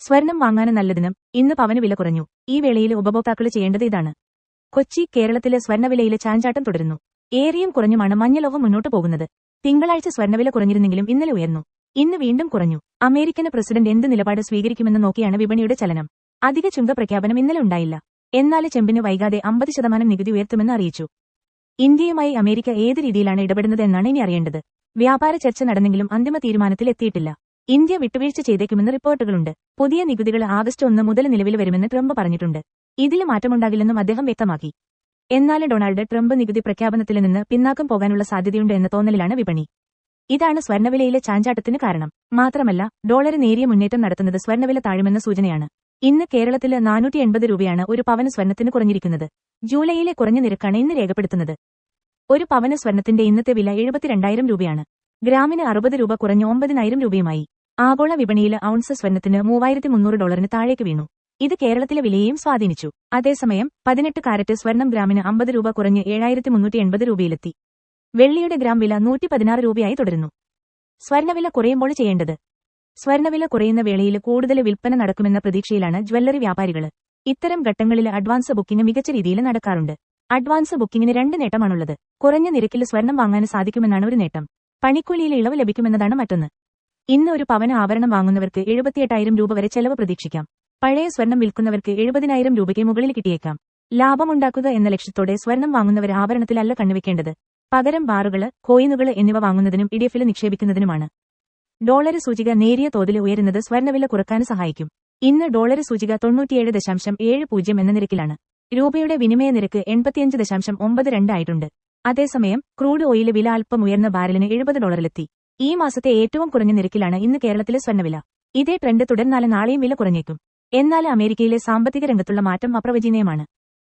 സ്വർണം വാങ്ങാനും നല്ലതിനും ഇന്ന് പവന് വില കുറഞ്ഞു. ഈ വേളയിൽ ഉപഭോക്താക്കൾ ചെയ്യേണ്ടത് ഇതാണ്. കൊച്ചി കേരളത്തിലെ സ്വർണവിലയിലെ ചാഞ്ചാട്ടം തുടരുന്നു. ഏറിയും കുറഞ്ഞുമാണ് മഞ്ഞലോകം മുന്നോട്ട് പോകുന്നത്. തിങ്കളാഴ്ച സ്വർണവില കുറഞ്ഞിരുന്നെങ്കിലും ഇന്നലെ ഉയർന്നു. ഇന്ന് വീണ്ടും കുറഞ്ഞു. അമേരിക്കൻ പ്രസിഡന്റ് എന്ത് നിലപാട് സ്വീകരിക്കുമെന്ന് നോക്കിയാണ് വിപണിയുടെ ചലനം. അധിക ചുങ്ക പ്രഖ്യാപനം ഇന്നലെ ഉണ്ടായില്ല. എന്നാൽ ചെമ്പിന് വൈകാതെ അമ്പത് ശതമാനം നികുതി ഉയർത്തുമെന്ന് അറിയിച്ചു. ഇന്ത്യയുമായി അമേരിക്ക ഏത് രീതിയിലാണ് ഇടപെടുന്നത് എന്നാണ് ഇനി അറിയേണ്ടത്. വ്യാപാര ചർച്ച നടന്നെങ്കിലും അന്തിമ തീരുമാനത്തിൽ എത്തിയിട്ടില്ല. ഇന്ത്യ വിട്ടുവീഴ്ച ചെയ്തേക്കുമെന്ന് റിപ്പോർട്ടുകളുണ്ട്. പുതിയ നികുതികൾ ആഗസ്റ്റ് ഒന്ന് മുതൽ നിലവിൽ വരുമെന്ന് ട്രംപ് പറഞ്ഞിട്ടുണ്ട്. ഇതിൽ മാറ്റമുണ്ടാകില്ലെന്നും അദ്ദേഹം വ്യക്തമാക്കി. എന്നാൽ ഡൊണാൾഡ് ട്രംപ് നികുതി പ്രഖ്യാപനത്തിൽ നിന്ന് പിന്നാക്കം പോകാനുള്ള സാധ്യതയുണ്ട് എന്ന തോന്നലിലാണ് വിപണി. ഇതാണ് സ്വർണവിലയിലെ ചാഞ്ചാട്ടത്തിന് കാരണം. മാത്രമല്ല ഡോളർ നേരിയ മുന്നേറ്റം നടത്തുന്നത് സ്വർണവില താഴുമെന്ന സൂചനയാണ്. ഇന്ന് കേരളത്തിൽ നാനൂറ്റി എൺപത് രൂപയാണ് ഒരു പവന സ്വർണത്തിന് കുറഞ്ഞിരിക്കുന്നത്. ജൂലൈയിലെ കുറഞ്ഞ നിരക്കാണ് ഇന്ന് രേഖപ്പെടുത്തുന്നത്. ഒരു പവന സ്വർണത്തിന്റെ ഇന്നത്തെ വില എഴുപത്തിരണ്ടായിരം രൂപയാണ്. ഗ്രാമിന് അറുപത് രൂപ കുറഞ്ഞ് ഒമ്പതിനായിരം രൂപയുമായി. ആഗോള വിപണിയിൽ ഔൺസ് സ്വർണത്തിന് മൂവായിരത്തി മുന്നൂറ് ഡോളറിന് താഴേക്ക് വീണു. ഇത് കേരളത്തിലെ വിലയെയും സ്വാധീനിച്ചു. അതേസമയം പതിനെട്ട് കാരറ്റ് സ്വർണം ഗ്രാമിന് അമ്പത് രൂപ കുറഞ്ഞ് ഏഴായിരത്തി മുന്നൂറ്റി എൺപത് രൂപയിലെത്തി. വെള്ളിയുടെ ഗ്രാം വില നൂറ്റി പതിനാറ് രൂപയായി തുടരുന്നു. സ്വർണവില കുറയുമ്പോൾ ചെയ്യേണ്ടത്. സ്വർണവില കുറയുന്ന വേളയിൽ കൂടുതൽ വിൽപ്പന നടക്കുമെന്ന പ്രതീക്ഷയിലാണ് ജ്വല്ലറി വ്യാപാരികൾ ഇത്തരം ഘട്ടങ്ങളിൽ അഡ്വാൻസ് ബുക്കിംഗ് മികച്ച രീതിയിൽ നടക്കാറുണ്ട്. അഡ്വാൻസ് ബുക്കിംഗിന് രണ്ട് നേട്ടമാണുള്ളത്. കുറഞ്ഞ നിരക്കിൽ സ്വർണം വാങ്ങാൻ സാധിക്കുമെന്നാണ് ഒരു നേട്ടം. പണിക്കൂലിയിൽ ഇളവ് ലഭിക്കുമെന്നതാണ് മറ്റൊന്ന്. ഇന്ന് ഒരു പവന ആഭരണം വാങ്ങുന്നവർക്ക് എഴുപത്തിയെട്ടായിരം രൂപ വരെ ചെലവ് പ്രതീക്ഷിക്കാം. പഴയ സ്വർണം വിൽക്കുന്നവർക്ക് എഴുപതിനായിരം രൂപയ്ക്ക് മുകളിൽ കിട്ടിയേക്കാം. ലാഭമുണ്ടാക്കുക എന്ന ലക്ഷ്യത്തോടെ സ്വർണം വാങ്ങുന്നവർ ആഭരണത്തിലല്ല കണ്ണുവെക്കേണ്ടത്. പകരം ബാറുകൾ കോയിനുകൾ എന്നിവ വാങ്ങുന്നതിനും ഇഡിഎഫിൽ നിക്ഷേപിക്കുന്നതിനുമാണ്. ഡോളർ സൂചിക നേരിയ തോതിൽ ഉയരുന്നത് സ്വർണവില കുറയ്ക്കാൻ സഹായിക്കും. ഇന്ന് ഡോളർ സൂചിക തൊണ്ണൂറ്റിയേഴ് ദശാംശം ഏഴ് പൂജ്യം എന്ന നിരക്കിലാണ്. രൂപയുടെ വിനിമയ നിരക്ക് എൺപത്തിയഞ്ച് ദശാംശം ഒമ്പത് രണ്ട് ആയിട്ടുണ്ട്. അതേസമയം ക്രൂഡ് ഓയിൽ വില അല്പം ഉയർന്ന ബാരലിന് എഴുപത് ഡോളറിലെത്തി. ഈ മാസത്തെ ഏറ്റവും കുറഞ്ഞ നിരക്കിലാണ് ഇന്ന് കേരളത്തിലെ സ്വർണവില. ഇതേ ട്രെൻഡ് തുടർന്നാൽ നാളെയും വില കുറഞ്ഞേക്കും. എന്നാൽ അമേരിക്കയിലെ സാമ്പത്തിക രംഗത്തുള്ള മാറ്റം അപ്രവചനീയമാണ്.